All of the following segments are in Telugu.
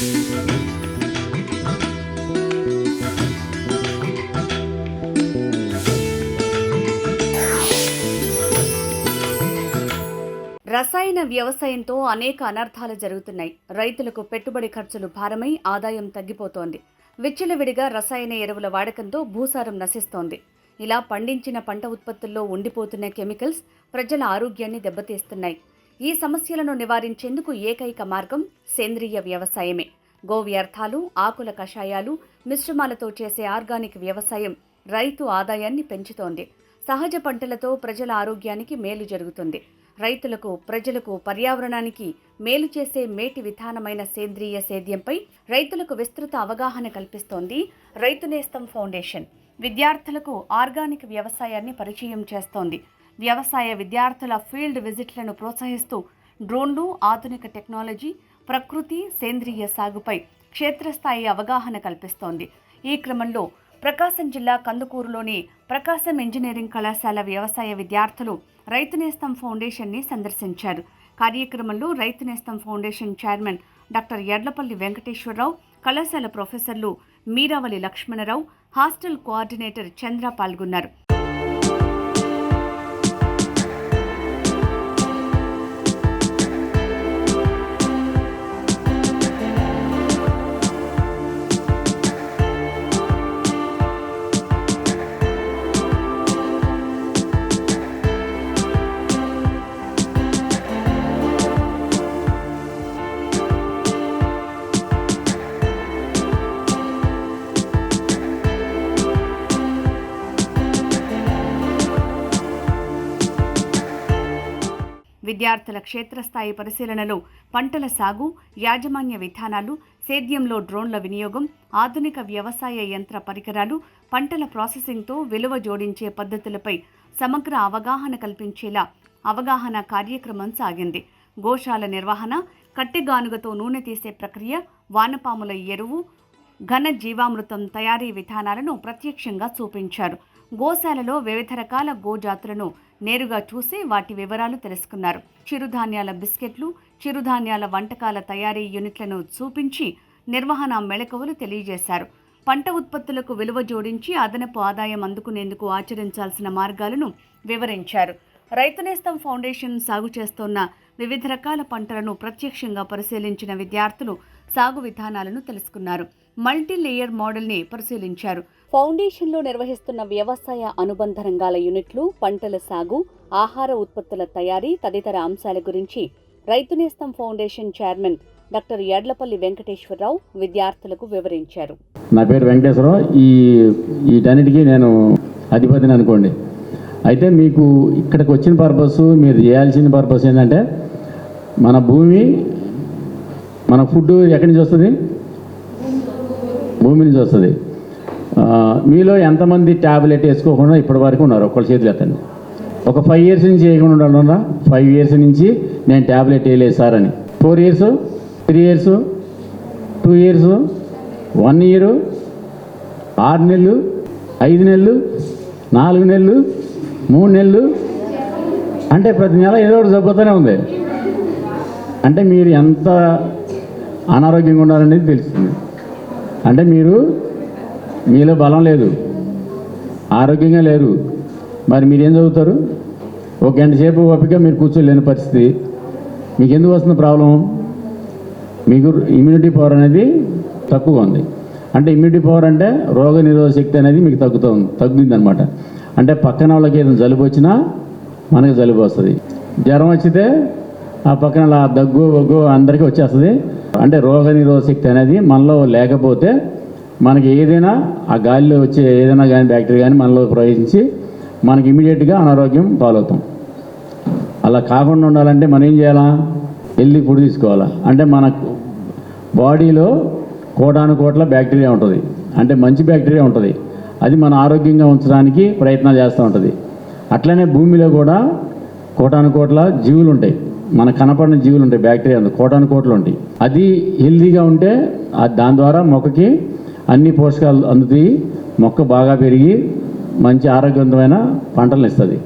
రసాయన వ్యవసాయంతో అనేక అనర్థాలు జరుగుతున్నాయి. రైతులకు పెట్టుబడి ఖర్చులు భారమై ఆదాయం తగ్గిపోతోంది. విచ్చలవిడిగా రసాయన ఎరువుల వాడకంతో భూసారం నశిస్తోంది. ఇలా పండించిన పంట ఉత్పత్తుల్లో ఉండిపోతున్న కెమికల్స్ ప్రజల ఆరోగ్యాన్ని దెబ్బతీస్తున్నాయి. ఈ సమస్యలను నివారించేందుకు ఏకైక మార్గం సేంద్రియ వ్యవసాయమే. గో వ్యర్థాలు ఆకుల కషాయాలు మిశ్రమాలతో చేసే ఆర్గానిక్ వ్యవసాయం రైతు ఆదాయాన్ని పెంచుతోంది. సహజ పంటలతో ప్రజల ఆరోగ్యానికి మేలు జరుగుతుంది. రైతులకు ప్రజలకు పర్యావరణానికి మేలు చేసే మేటి విధానమైన సేంద్రియ సేద్యంపై రైతులకు విస్తృత అవగాహన కల్పిస్తోంది రైతు నేస్తం ఫౌండేషన్. విద్యార్థులకు ఆర్గానిక్ వ్యవసాయాన్ని పరిచయం చేస్తోంది. వ్యవసాయ విద్యార్థుల ఫీల్డ్ విజిట్లను ప్రోత్సహిస్తూ డ్రోన్లు ఆధునిక టెక్నాలజీ ప్రకృతి సేంద్రియ సాగుపై క్షేత్రస్థాయి అవగాహన కల్పిస్తోంది. ఈ క్రమంలో ప్రకాశం జిల్లా కందుకూరులోని ప్రకాశం ఇంజనీరింగ్ కళాశాల వ్యవసాయ విద్యార్థులు రైతు నేస్తం ఫౌండేషన్ని సందర్శించారు. కార్యక్రమంలో Rythu Nestham foundation chairman doctor Yadlapalli Venkateswararao కళాశాల ప్రొఫెసర్లు మీరావళి లక్ష్మణరావు హాస్టల్ కోఆర్డినేటర్ చంద్ర పాల్గొన్నారు. విద్యార్థుల క్షేత్రస్థాయి పరిశీలనలో పంటల సాగు యాజమాన్య విధానాలు సేద్యంలో డ్రోన్ల వినియోగం ఆధునిక వ్యవసాయ యంత్ర పరికరాలు పంటల ప్రాసెసింగ్తో విలువ జోడించే పద్ధతులపై సమగ్ర అవగాహన కల్పించేలా అవగాహన కార్యక్రమం సాగింది. గోశాల నిర్వహణ కట్టెగానుగతో నూనె తీసే ప్రక్రియ వానపాముల ఎరువు ఘన జీవామృతం తయారీ విధానాలను ప్రత్యక్షంగా చూపించారు. గోశాలలో వివిధ రకాల గోజాతులను నేరుగా చూసి వాటి వివరాలు తెలుసుకున్నారు. చిరుధాన్యాల బిస్కెట్లు చిరుధాన్యాల వంటకాల తయారీ యూనిట్లను చూపించి నిర్వహణ మెళకువలు తెలియజేశారు. పంట ఉత్పత్తులకు విలువ జోడించి అదనపు ఆదాయం అందుకునేందుకు ఆచరించాల్సిన మార్గాలను వివరించారు. రైతు నేస్తం ఫౌండేషన్ సాగు చేస్తోన్న వివిధ రకాల పంటలను ప్రత్యక్షంగా పరిశీలించిన విద్యార్థులు సాగు విధానాలను తెలుసుకున్నారు. మల్టీ లేయర్ మోడల్ని పరిశీలించారు. ఫౌండేషన్లో నిర్వహిస్తున్న వ్యవసాయ అనుబంధ రంగాల యూనిట్లు పంటల సాగు ఆహార ఉత్పత్తుల తయారీ తదితర అంశాల గురించి Rythu Nestham foundation chairman doctor Yadlapalli Venkateswararao విద్యార్థులకు వివరించారు. నా పేరు వెంకటేశ్వరరావు. ఈ వీటన్నిటికీ నేను అధిపతిని అనుకోండి. అయితే మీకు ఇక్కడికి వచ్చిన పర్పస్ మీరు చేయాల్సిన పర్పస్ ఏంటంటే మన భూమి మన ఫుడ్ ఎక్కడి నుంచి వస్తుంది? భూమి నుంచి వస్తుంది మీలో ఎంతమంది ట్యాబ్లెట్ వేసుకోకుండా ఇప్పటి వరకు ఉన్నారు? ఒక్కళ్ళ చేతులు ఎత్తండి. ఒక ఫైవ్ ఇయర్స్ నుంచి వేయకుండా ఉన్నారా ఫైవ్ ఇయర్స్ నుంచి నేను ట్యాబ్లెట్ వేయలేదు సార్ అని. Four years three years two years one year ఆరు నెలలు ఐదు నెలలు నాలుగు నెలలు మూడు నెలలు. అంటే ప్రతి నెల ఏదో ఒకటి జబ్బుతూనే ఉంది. అంటే మీరు ఎంత అనారోగ్యంగా ఉన్నారనేది తెలుస్తుంది. అంటే మీరు మీలో బలం లేదు. ఆరోగ్యంగా లేరు. మరి మీరు ఏం చదువుతారు? ఒక గంట సేపు ఓపిక మీరు కూర్చోలేని పరిస్థితి. మీకు ఎందుకు వస్తుంది ప్రాబ్లం మీకు ఇమ్యూనిటీ పవర్ అనేది తక్కువగా ఉంది. అంటే ఇమ్యూనిటీ పవర్ అంటే రోగ నిరోధక శక్తి అనేది మీకు తగ్గుతుంది తగ్గుతుంది అనమాట అంటే పక్కన వాళ్ళకి ఏదైనా జలుబు వచ్చినా మనకి జలుబు వస్తుంది. జ్వరం వచ్చితే ఆ పక్కన దగ్గు ఒగ్గు అందరికీ వచ్చేస్తుంది. అంటే రోగ నిరోధక శక్తి అనేది మనలో లేకపోతే మనకి ఏదైనా ఆ గాలిలో వచ్చే ఏదైనా కానీ బ్యాక్టీరియా కానీ మనలో ప్రవేశించి మనకి ఇమీడియట్గా అనారోగ్యం పాలవుతాం. అలా కాకుండా ఉండాలంటే మనం ఏం చేయాలా? హెల్దీ ఫుడ్ తీసుకోవాలా? అంటే మన బాడీలో కోటాను కోట్ల బ్యాక్టీరియా ఉంటుంది. అంటే మంచి బ్యాక్టీరియా ఉంటుంది. అది మన ఆరోగ్యంగా ఉంచడానికి ప్రయత్నాలు చేస్తూ ఉంటుంది. అట్లనే భూమిలో కూడా కోటాను కోట్ల జీవులు ఉంటాయి. మన కనపడిన జీవులు ఉంటాయి బ్యాక్టీరియా ఉంది కోటాను కోట్లు ఉంటాయి. అది హెల్దీగా ఉంటే దాని ద్వారా మొక్కకి అన్ని పోషకాలు అందుతాయి మొక్క బాగా పెరిగి మంచి ఆరోగ్యవంతమైన పంటలను ఇస్తుంది.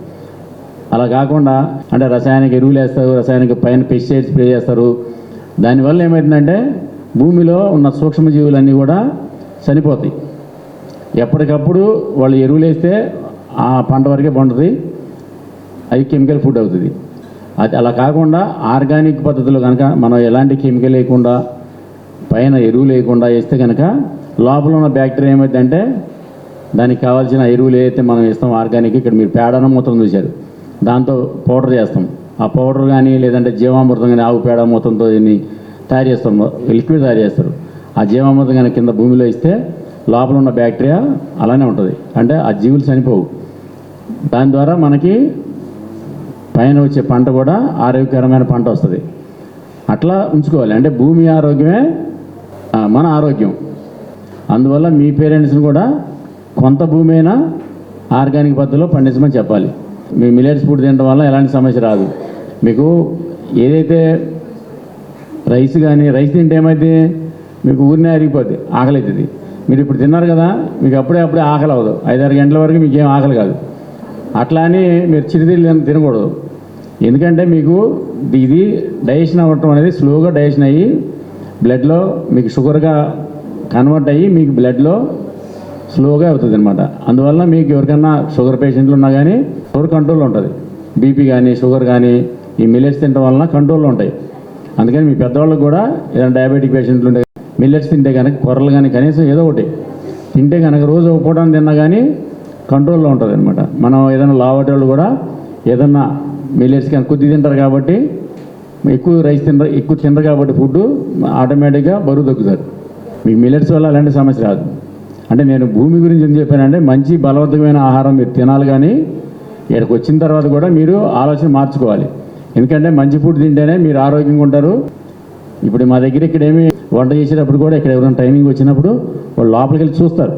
అలా కాకుండా అంటే రసాయనిక ఎరువులు వేస్తారు రసాయనిక పైన పెస్టిసైడ్స్ స్ప్రే చేస్తారు. దానివల్ల ఏమవుతుందంటే భూమిలో ఉన్న సూక్ష్మజీవులన్నీ కూడా చనిపోతాయి. ఎప్పటికప్పుడు వాళ్ళు ఎరువులు వేస్తే ఆ పంట వరకే పండుతుంది. అది కెమికల్ ఫుడ్ అవుతుంది. అది అలా కాకుండా ఆర్గానిక్ పద్ధతిలో కనుక మనం ఎలాంటి కెమికల్ లేకుండా పైన ఎరువు లేకుండా వేస్తే కనుక లోపల ఉన్న బ్యాక్టీరియా ఏమైందంటే దానికి కావాల్సిన ఎరువులు ఏదైతే మనం ఇస్తాం ఆర్గానిక్ ఇక్కడ మీరు పేడను మూత్రం చూశారు. దాంతో పౌడర్ చేస్తాం. ఆ పౌడర్ కానీ లేదంటే జీవామృతం కానీ ఆవు పేడ మూత్రంతో దీన్ని తయారు చేస్తాం. లిక్విడ్ తయారు చేస్తారు. ఆ జీవామృతం కానీ కింద భూమిలో ఇస్తే లోపల ఉన్న బ్యాక్టీరియా అలానే ఉంటుంది. అంటే ఆ జీవులు చనిపోవు. దాని ద్వారా మనకి పైన వచ్చే పంట కూడా ఆరోగ్యకరమైన పంట వస్తుంది. అట్లా ఉంచుకోవాలి. అంటే భూమి ఆరోగ్యమే మన ఆరోగ్యం. అందువల్ల మీ పేరెంట్స్ని కూడా కొంత భూమి అయినా ఆర్గానిక్ పద్ధతిలో పండించమని చెప్పాలి. మీ మిలెట్స్ ఫుడ్ తినడం వల్ల ఎలాంటి సమస్య రాదు. మీకు ఏదైతే రైస్ కానీ రైస్ తింటే ఏమైతే మీకు ఊరినే అరిగిపోద్ది ఆకలి అవుతుంది మీరు ఇప్పుడు తిన్నారు కదా మీకు అప్పుడే అప్పుడే ఆకలి అవ్వదు ఐదారు గంటల వరకు మీకు ఏం ఆకలి కాదు. అట్లా అని మీరు చిరుతిళ్ళు తినకూడదు. ఎందుకంటే మీకు ఇది డైజెషన్ అవ్వటం అనేది స్లోగా డైజెషన్ అయ్యి బ్లడ్లో మీకు షుగర్గా కన్వర్ట్ అయ్యి మీకు బ్లడ్లో స్లోగా అవుతుంది అనమాట అందువల్ల మీకు ఎవరికన్నా షుగర్ పేషెంట్లు ఉన్నా కానీ షుగర్ కంట్రోల్లో ఉంటుంది. బీపీ కానీ షుగర్ కానీ ఈ మిల్లెట్స్ తినడం వలన కంట్రోల్లో ఉంటాయి. అందుకని మీ పెద్దవాళ్ళకి కూడా ఏదైనా డయాబెటిక్ పేషెంట్లు ఉంటే మిల్లెట్స్ తింటే కనుక కొర్రలు కానీ కనీసం ఏదో ఒకటి తింటే కనుక రోజు ఒక పూట తిన్నా కానీ కంట్రోల్లో ఉంటుంది అనమాట మనం ఏదైనా లావటోళ్ళు కూడా ఏదన్నా మిల్లెట్స్ కానీ కొద్ది తింటారు కాబట్టి ఎక్కువ రైస్ తినరు ఎక్కువ తినరు కాబట్టి ఫుడ్ ఆటోమేటిక్గా బరువు తగ్గుతారు. మీకు మిల్లెట్స్ వల్ల అలాంటి సమస్య రాదు. అంటే నేను భూమి గురించి ఏం చెప్పానంటే మంచి బలవంతమైన ఆహారం మీరు తినాలి కానీ ఇక్కడికి వచ్చిన తర్వాత కూడా మీరు ఆలోచన మార్చుకోవాలి. ఎందుకంటే మంచి ఫుడ్ తింటేనే మీరు ఆరోగ్యంగా ఉంటారు. ఇప్పుడు మా దగ్గర ఇక్కడ ఏమి వంట చేసేటప్పుడు కూడా ఇక్కడ ఎవరైనా టైమింగ్ వచ్చినప్పుడు వాళ్ళు లోపలికి వెళ్ళి చూస్తారు.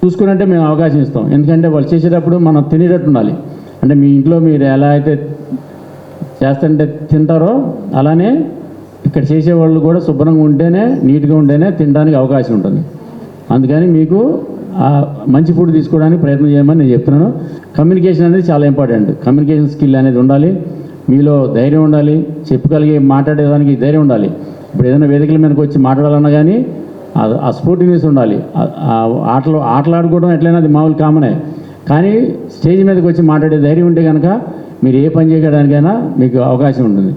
చూసుకునంటే మేము అవకాశం ఇస్తాం. ఎందుకంటే వాళ్ళు చేసేటప్పుడు మనం తినేటట్టు ఉండాలి. అంటే మీ ఇంట్లో మీరు ఎలా అయితే చేస్తుంటే తింటారో అలానే ఇక్కడ చేసేవాళ్ళు కూడా శుభ్రంగా ఉంటేనే నీట్గా ఉంటేనే తినడానికి అవకాశం ఉంటుంది. అందుకని మీకు ఆ మంచి ఫుడ్ తీసుకోవడానికి ప్రయత్నం చేయమని నేను చెప్తున్నాను. కమ్యూనికేషన్ అనేది చాలా ఇంపార్టెంట్ కమ్యూనికేషన్ స్కిల్ అనేది ఉండాలి. మీలో ధైర్యం ఉండాలి. చెప్పగలిగే మాట్లాడేదానికి ధైర్యం ఉండాలి. ఇప్పుడు ఏదైనా వేదికల మీదకి వచ్చి మాట్లాడాలన్నా కానీ ఆ- ఆ స్పోర్టివ్నెస్ ఉండాలి ఆటలు ఆటలాడుకోవడం ఎట్లయినా అది మామూలు కామనే. కానీ స్టేజ్ మీదకి వచ్చి మాట్లాడే ధైర్యం ఉంటే కనుక మీరు ఏ పని చేయడానికైనా మీకు అవకాశం ఉంటుంది.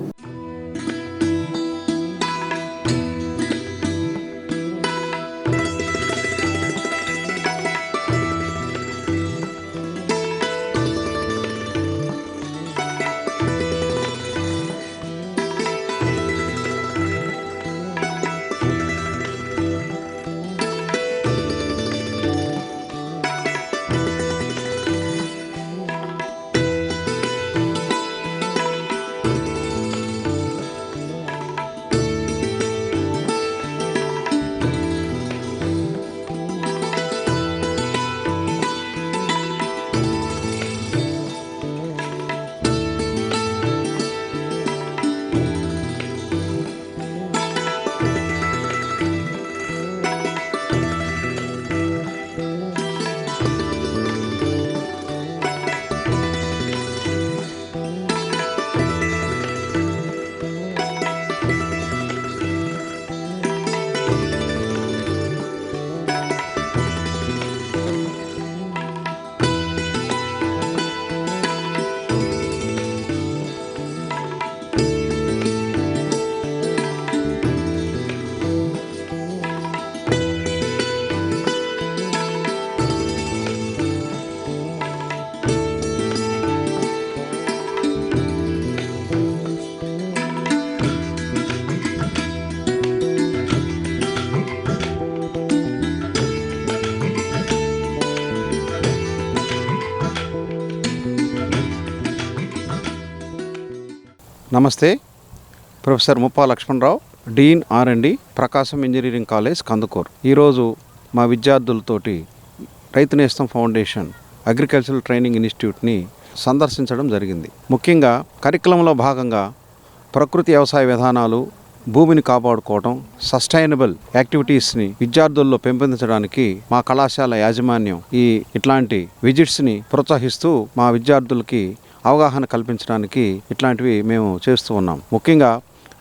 నమస్తే. Professor Muppa Lakshmanarao dean R and D Prakasam engineering college Kandukur. ఈరోజు మా విద్యార్థులతోటి రైతు నేస్తం ఫౌండేషన్ అగ్రికల్చరల్ ట్రైనింగ్ ఇన్స్టిట్యూట్ని సందర్శించడం జరిగింది. ముఖ్యంగా కరికులంలో భాగంగా ప్రకృతి వ్యవసాయ విధానాలు భూమిని కాపాడుకోవడం సస్టైనబుల్ యాక్టివిటీస్ని విద్యార్థుల్లో పెంపొందించడానికి మా కళాశాల యాజమాన్యం ఈ ఇట్లాంటి విజిట్స్ని ప్రోత్సహిస్తూ మా విద్యార్థులకి అవగాహన కల్పించడానికి ఇట్లాంటివి మేము చేస్తూ ఉన్నాం. ముఖ్యంగా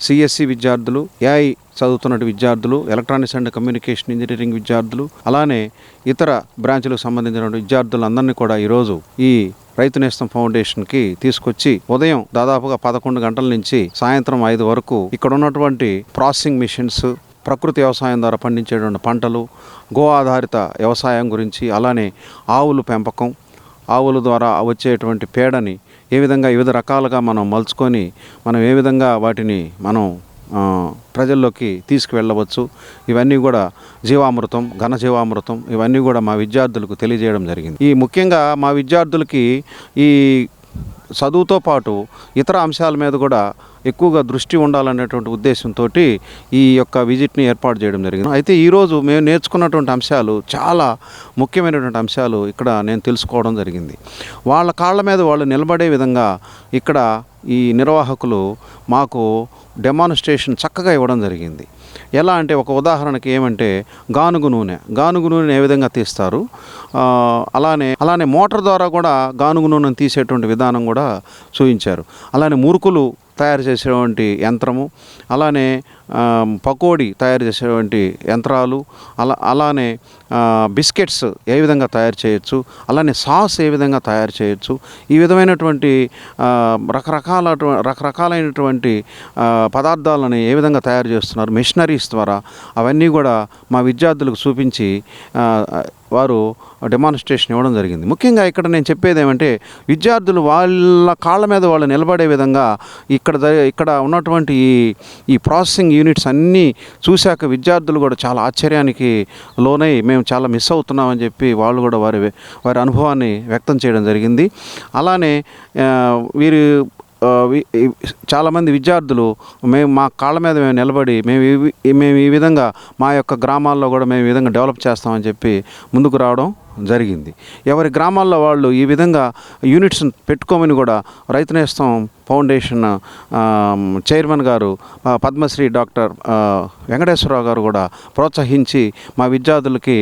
సిఎస్సి విద్యార్థులు ఏఐ చదువుతున్న విద్యార్థులు ఎలక్ట్రానిక్స్ అండ్ కమ్యూనికేషన్ ఇంజనీరింగ్ విద్యార్థులు అలానే ఇతర బ్రాంచ్లకు సంబంధించిన విద్యార్థులందరినీ కూడా ఈరోజు ఈ రైతు నేస్తం ఫౌండేషన్కి తీసుకొచ్చి ఉదయం దాదాపుగా పదకొండు గంటల నుంచి సాయంత్రం ఐదు వరకు ఇక్కడ ఉన్నటువంటి ప్రాసెసింగ్ మిషన్స్ ప్రకృతి వ్యవసాయం ద్వారా పండించేటువంటి పంటలు గో ఆధారిత వ్యవసాయం గురించి అలానే ఆవులు పెంపకం ఆవుల ద్వారా వచ్చేటువంటి పేడని ఏ విధంగా వివిధ రకాలుగా మనం మలుచుకొని మనం ఏ విధంగా వాటిని మనం ప్రజల్లోకి తీసుకువెళ్ళవచ్చు ఇవన్నీ కూడా జీవామృతం ఘన జీవామృతం ఇవన్నీ కూడా మా విద్యార్థులకు తెలియజేయడం జరిగింది. ఈ ముఖ్యంగా మా విద్యార్థులకి ఈ చదువుతో పాటు ఇతర అంశాల మీద కూడా ఎక్కువగా దృష్టి ఉండాలనేటువంటి ఉద్దేశంతో ఈ యొక్క విజిట్ని ఏర్పాటు చేయడం జరిగింది. అయితే ఈరోజు మేము నేర్చుకున్నటువంటి అంశాలు చాలా ముఖ్యమైనటువంటి అంశాలు ఇక్కడ నేను తెలుసుకోవడం జరిగింది. వాళ్ళ కాళ్ళ మీద వాళ్ళు నిలబడే విధంగా ఇక్కడ ఈ నిర్వాహకులు మాకు డెమాన్స్ట్రేషన్ చక్కగా ఇవ్వడం జరిగింది. ఎలా అంటే ఒక ఉదాహరణకి ఏమంటే గానుగు నూనె. గానుగు నూనె ఏ విధంగా తీస్తారు? అలానే అలానే మోటార్ ద్వారా కూడా గానుగు నూనెను తీసేటువంటి విధానం కూడా చూపించారు అలానే మురుకులు తయారు చేసేటువంటి యంత్రము. అలానే పకోడీ తయారు చేసేటువంటి యంత్రాలు అలా అలానే బిస్కెట్స్ ఏ విధంగా తయారు చేయొచ్చు అలానే సాస్ ఏ విధంగా తయారు చేయొచ్చు ఈ విధమైనటువంటి రకరకాల రకరకాలైనటువంటి పదార్థాలని ఏ విధంగా తయారు చేస్తున్నారు మిషనరీస్ ద్వారా అవన్నీ కూడా మా విద్యార్థులకు చూపించి వారు డెమాన్స్ట్రేషన్ ఇవ్వడం జరిగింది. ముఖ్యంగా ఇక్కడ నేను చెప్పేది ఏమంటే విద్యార్థులు వాళ్ళ కాళ్ళ మీద వాళ్ళు నిలబడే విధంగా ఇక్కడ ద- ఇక్కడ ఉన్నటువంటి ఈ ఈ ప్రాసెసింగ్ యూనిట్స్ అన్నీ చూశాక విద్యార్థులు కూడా చాలా ఆశ్చర్యానికి లోనై మేము చాలా మిస్ అవుతున్నామని చెప్పి వాళ్ళు కూడా వారి వారి అనుభవాన్ని వ్యక్తం చేయడం జరిగింది. అలానే వీరు చాలామంది విద్యార్థులు మేము మా కాళ్ళ మీద మేము నిలబడి మేము మేము ఈ విధంగా మా యొక్క గ్రామాల్లో కూడా మేము ఈ విధంగా డెవలప్ చేస్తామని చెప్పి ముందుకు రావడం జరిగింది. ఎవరి గ్రామాల్లో వాళ్ళు ఈ విధంగా యూనిట్స్ పెట్టుకోమని కూడా రైతు నేస్తం ఫౌండేషన్ చైర్మన్ గారు పద్మశ్రీ డాక్టర్ వెంకటేశ్వరరావు గారు కూడా ప్రోత్సహించి మా విద్యార్థులకి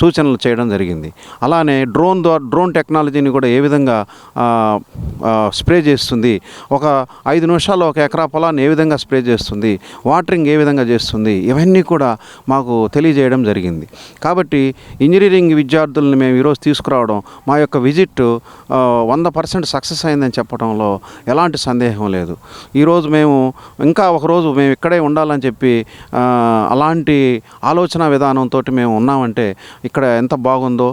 సూచనలు చేయడం జరిగింది. అలానే డ్రోన్ ద్వారా డ్రోన్ టెక్నాలజీని కూడా ఏ విధంగా స్ప్రే చేస్తుంది ఒక ఐదు నిమిషాల్లో ఒక ఎకరా పొలాన్ని ఏ విధంగా స్ప్రే చేస్తుంది వాటరింగ్ ఏ విధంగా చేస్తుంది ఇవన్నీ కూడా మాకు తెలియజేయడం జరిగింది. కాబట్టి ఇంజనీరింగ్ విద్యార్థులను మేము ఈరోజు తీసుకురావడం మా యొక్క విజిట్ వంద పర్సెంట్ సక్సెస్ అయిందని చెప్పడంలో ఎలాంటి సందేహం లేదు. ఈరోజు మేము ఇంకా ఒకరోజు మేము ఇక్కడే ఉండాలని చెప్పి అలాంటి ఆలోచన విధానంతో మేము ఉన్నామంటే ఇక్కడ ఎంత బాగుందో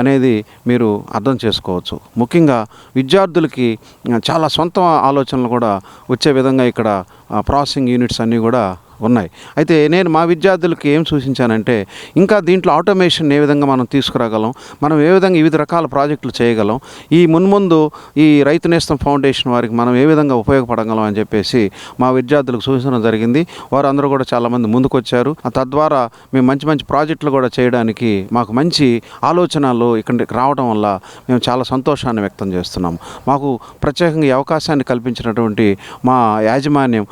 అనేది మీరు అర్థం చేసుకోవచ్చు. ముఖ్యంగా విద్యార్థులకి చాలా సొంత ఆలోచనలు కూడా వచ్చే విధంగా ఇక్కడ ప్రాసెసింగ్ యూనిట్స్ అన్నీ కూడా ఉన్నాయి. అయితే నేను మా విద్యార్థులకు ఏం సూచించానంటే ఇంకా దీంట్లో ఆటోమేషన్ ఏ విధంగా మనం తీసుకురాగలం మనం ఏ విధంగా వివిధ రకాల ప్రాజెక్టులు చేయగలం ఈ మున్ముందు ఈ రైతు నేస్తం ఫౌండేషన్ వారికి మనం ఏ విధంగా ఉపయోగపడగలం అని చెప్పేసి మా విద్యార్థులకు సూచించడం జరిగింది. వారు అందరూ కూడా చాలామంది ముందుకొచ్చారు. తద్వారా మేము మంచి మంచి ప్రాజెక్టులు కూడా చేయడానికి మాకు మంచి ఆలోచనలు ఇక్కడికి రావడం వల్ల మేము చాలా సంతోషాన్ని వ్యక్తం చేస్తున్నాము. మాకు ప్రత్యేకంగా ఈ అవకాశాన్ని కల్పించినటువంటి మా యాజమాన్యం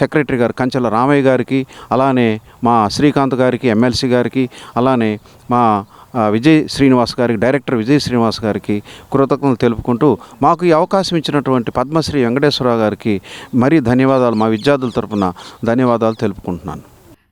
సెక్రటరీ గారు కంచెల రామయ్య గారికి అలానే మా శ్రీకాంత్ గారికి ఎమ్మెల్సీ గారికి అలానే మా విజయ్ శ్రీనివాస్ గారికి డైరెక్టర్ విజయ్ శ్రీనివాస్ గారికి కృతజ్ఞతలు తెలుపుకుంటూ మాకు ఈ అవకాశం ఇచ్చినటువంటి పద్మశ్రీ వెంకటేశ్వరరావు గారికి మరీ ధన్యవాదాలు. మా విద్యార్థుల తరపున ధన్యవాదాలు తెలుపుకుంటున్నాను.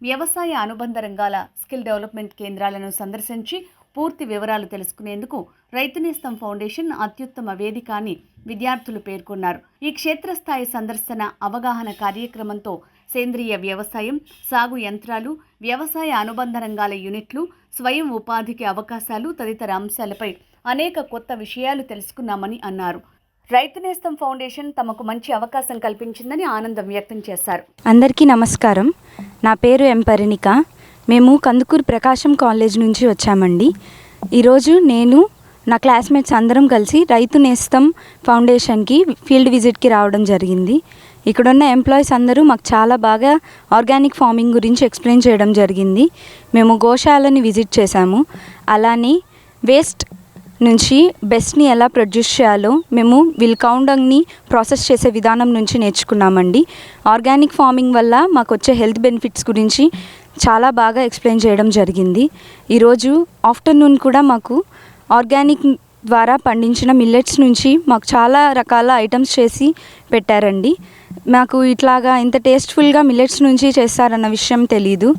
వ్యవసాయ అనుబంధ రంగాల స్కిల్ డెవలప్మెంట్ కేంద్రాలను సందర్శించి పూర్తి వివరాలు తెలుసుకునేందుకు రైతునేస్తం ఫౌండేషన్ అత్యుత్తమ వేదిక అని విద్యార్థులు పేర్కొన్నారు. ఈ క్షేత్రస్థాయి సందర్శన అవగాహన కార్యక్రమంతో సేంద్రియ వ్యవసాయం సాగు యంత్రాలు వ్యవసాయ అనుబంధ రంగాల యూనిట్లు స్వయం ఉపాధికి అవకాశాలు తదితర అంశాలపై అనేక కొత్త విషయాలు తెలుసుకున్నామని అన్నారు. రైతు నేస్తం ఫౌండేషన్ తమకు మంచి అవకాశం కల్పించిందని ఆనందం వ్యక్తం చేశారు. అందరికీ నమస్కారం. నా పేరు ఎం పరిణిక. మేము కందుకూరు ప్రకాశం కాలేజ్ నుంచి వచ్చామండి. ఈరోజు నేను నా క్లాస్మేట్స్ అందరం కలిసి రైతు నేస్తం ఫౌండేషన్కి ఫీల్డ్ విజిట్కి రావడం జరిగింది. ఇక్కడున్న ఎంప్లాయీస్ అందరూ మాకు చాలా బాగా ఆర్గానిక్ ఫార్మింగ్ గురించి ఎక్స్ప్లెయిన్ చేయడం జరిగింది. మేము గోశాలని విజిట్ చేశాము. అలానే వేస్ట్ నుంచి బెస్ట్ని ఎలా ప్రొడ్యూస్ చేయాలో మేము విల్కౌండంగ్ని ప్రాసెస్ చేసే విధానం నుంచి నేర్చుకున్నామండి. ఆర్గానిక్ ఫార్మింగ్ వల్ల మాకు వచ్చే హెల్త్ బెనిఫిట్స్ గురించి చాలా బాగా ఎక్స్ప్లెయిన్ చేయడం జరిగింది. ఈరోజు ఆఫ్టర్నూన్ కూడా మాకు ఆర్గానిక్ ద్వారా పండించిన మిల్లెట్స్ నుంచి మాకు చాలా రకాల ఐటమ్స్ చేసి పెట్టారండి. మాకు ఇట్లాగా ఇంత టేస్ట్ఫుల్గా మిల్లెట్స్ నుంచి చేస్తారన్న విషయం తెలీదు.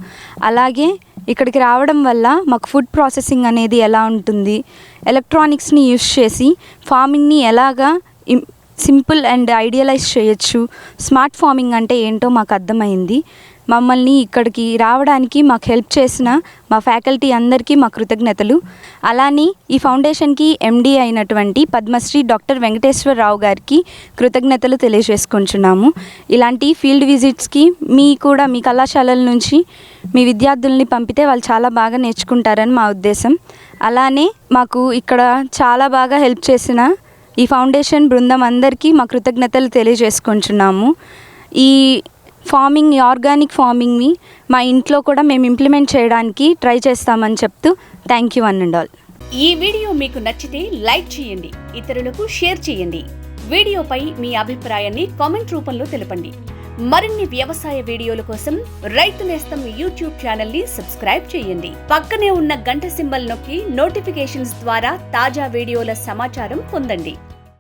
అలాగే ఇక్కడికి రావడం వల్ల మాకు ఫుడ్ ప్రాసెసింగ్ అనేది ఎలా ఉంటుంది ఎలక్ట్రానిక్స్ని యూస్ చేసి ఫార్మింగ్ని ఎలాగా సింపుల్ అండ్ ఐడియలైజ్ చేయొచ్చు స్మార్ట్ ఫార్మింగ్ అంటే ఏంటో మాకు అర్థమైంది. మమ్మల్ని ఇక్కడికి రావడానికి మాకు హెల్ప్ చేసిన మా ఫ్యాకల్టీ అందరికీ మా కృతజ్ఞతలు. అలానే ఈ ఫౌండేషన్కి ఎండీ అయినటువంటి పద్మశ్రీ డాక్టర్ వెంకటేశ్వరరావు గారికి కృతజ్ఞతలు తెలియజేసుకుంటున్నాము. ఇలాంటి ఫీల్డ్ విజిట్స్కి మీ కూడా మీ కళాశాలల నుంచి మీ విద్యార్థుల్ని పంపితే వాళ్ళు చాలా బాగా నేర్చుకుంటారని మా ఉద్దేశం. అలానే మాకు ఇక్కడ చాలా బాగా హెల్ప్ చేసిన ఈ ఫౌండేషన్ బృందం అందరికీ మా కృతజ్ఞతలు తెలియజేసుకుంటున్నాము. ఈ ఫార్మింగ్ ఆర్గానిక్ ఫార్మింగ్ని మా ఇంట్లో కూడా మేము ఇంప్లిమెంట్ చేయడానికి ట్రై చేస్తామని చెప్తూ thank you one and all. ఈ వీడియో మీకు నచ్చితే లైక్ చేయండి ఇతరులకు షేర్ చేయండి. వీడియోపై మీ అభిప్రాయాన్ని కామెంట్ రూపంలో తెలపండి. మరిన్ని వ్యవసాయ వీడియోల కోసం రైతు నేస్తం యూట్యూబ్ ఛానల్ని సబ్స్క్రైబ్ చేయండి. పక్కనే ఉన్న గంట సింబల్ నొక్కి నోటిఫికేషన్స్ ద్వారా తాజా వీడియోల సమాచారం పొందండి.